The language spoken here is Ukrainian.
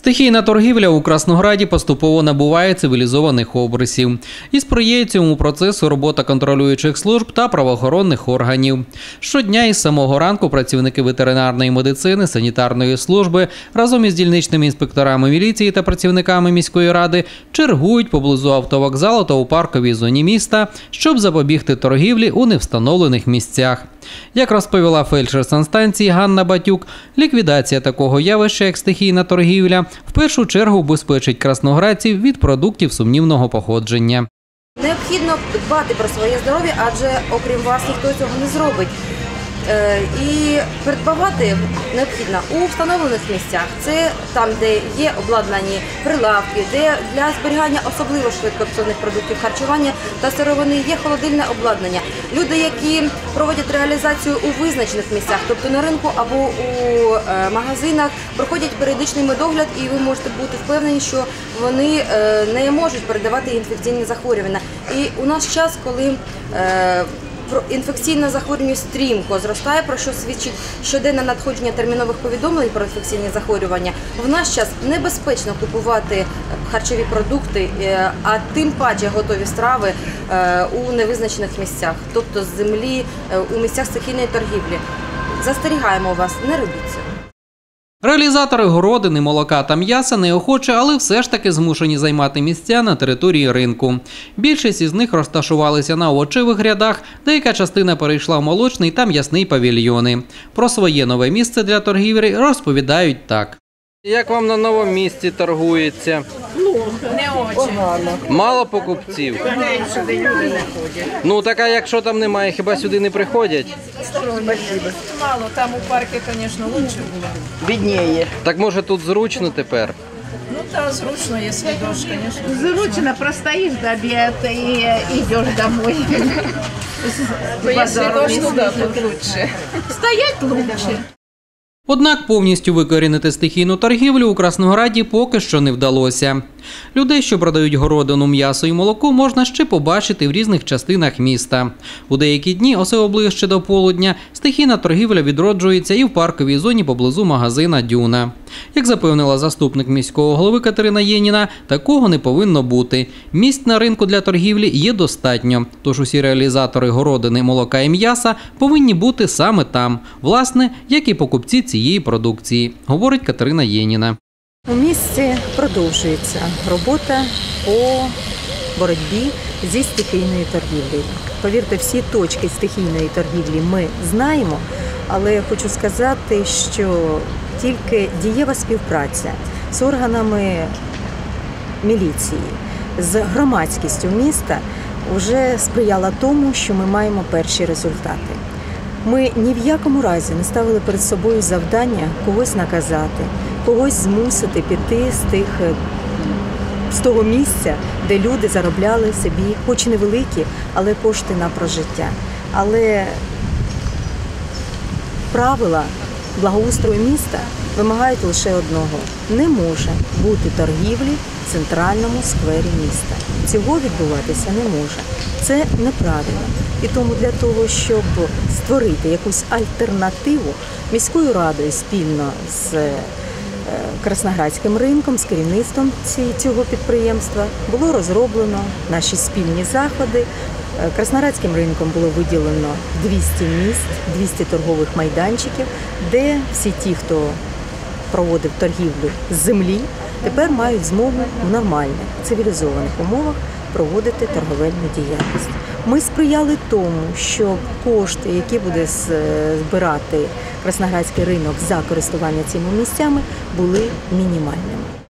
Стихійна торгівля у Краснограді поступово набуває цивілізованих обрисів і сприяє цьому процесу робота контролюючих служб та правоохоронних органів. Щодня із самого ранку працівники ветеринарної медицини, санітарної служби разом із дільничними інспекторами міліції та працівниками міської ради чергують поблизу автовокзалу та у парковій зоні міста, щоб запобігти торгівлі у невстановлених місцях. Як розповіла фельдшер санстанції Ганна Батюк, ліквідація такого явища, як стихійна торгівля, в першу чергу убезпечить красноградців від продуктів сумнівного походження. Необхідно дбати про своє здоров'я, адже окрім вас ніхто цього не зробить. Е, І придбавати необхідно у встановлених місцях. Це там, де є обладнані прилавки, де для зберігання особливо швидкопсовних продуктів харчування та сировини є холодильне обладнання. Люди, які проводять реалізацію у визначених місцях, тобто на ринку або у е, магазинах, проходять періодичний медогляд, і ви можете бути впевнені, що вони е, не можуть передавати інфекційні захворювання. І у наш час, коли інфекційна захворюваність стрімко зростає, про що свідчить щоденне надходження термінових повідомлень про інфекційні захворювання. В наш час небезпечно купувати харчові продукти, е, а тим паче готові страви е, у невизначених місцях, тобто з землі е, у місцях стихійної торгівлі. Застерігаємо вас, не робіть цього. Реалізатори городини, молока та м'яса неохоче, але все ж таки змушені займати місця на території ринку. Більшість із них розташувалися на овочевих рядах, деяка частина перейшла в молочний та м'ясний павільйони. Про своє нове місце для торгівлі розповідають так. Як вам на новому місці торгується? Мало покупців. сюди люди не ходять. Ну так а якщо там немає, хіба сюди не приходять? Мало, там у парку, звісно, лучше було. Виднее. Так може тут зручно тепер? Ну так, зручно, якщо дощ, звісно. Зручно, простоишь до обеда и идешь домой. То якщо дощ, то да, тут лучше. Стоять лучше. Однак повністю викорінити стихійну торгівлю у Краснограді поки що не вдалося. Людей, що продають городину, м'ясо і молоко, можна ще побачити в різних частинах міста. У деякі дні, особливо ближче до полудня, стихійна торгівля відроджується і в парковій зоні поблизу магазина Дюна. Як запевнила заступник міського голови Катерина Єніна, такого не повинно бути. Місць на ринку для торгівлі є достатньо, тож усі реалізатори городини, молока і м'яса повинні бути саме там, власне, як і покупці цієї продукції, говорить Катерина Єніна. У місті продовжується робота по боротьбі зі стихійною торгівлею. Повірте, всі точки стихійної торгівлі ми знаємо, але хочу сказати, що тільки дієва співпраця з органами міліції, з громадськістю міста вже сприяла тому, що ми маємо перші результати. Ми ні в якому разі не ставили перед собою завдання когось наказати, когось змусити піти з тих е, з того місця, де люди заробляли собі, хоч і невеликі, але кошти на прожиття. Але правила благоустрою міста вимагають лише одного: не може бути торгівлі в центральному сквері міста. Цього відбуватися не може. Це неправильно. І тому для того, щоб створити якусь альтернативу міською радою спільно з Красноградським ринком, з керівництвом цього підприємства було розроблено наші спільні заходи. Е, Красноградським ринком було виділено 200 місць, 200 торгових майданчиків, де всі ті, хто проводив торгівлю з землі, тепер мають змогу в нормальних цивілізованих умовах проводити торговельну діяльність. Ми сприяли тому, щоб кошти, які буде збирати Красноградський ринок за користування цими місцями, були мінімальними.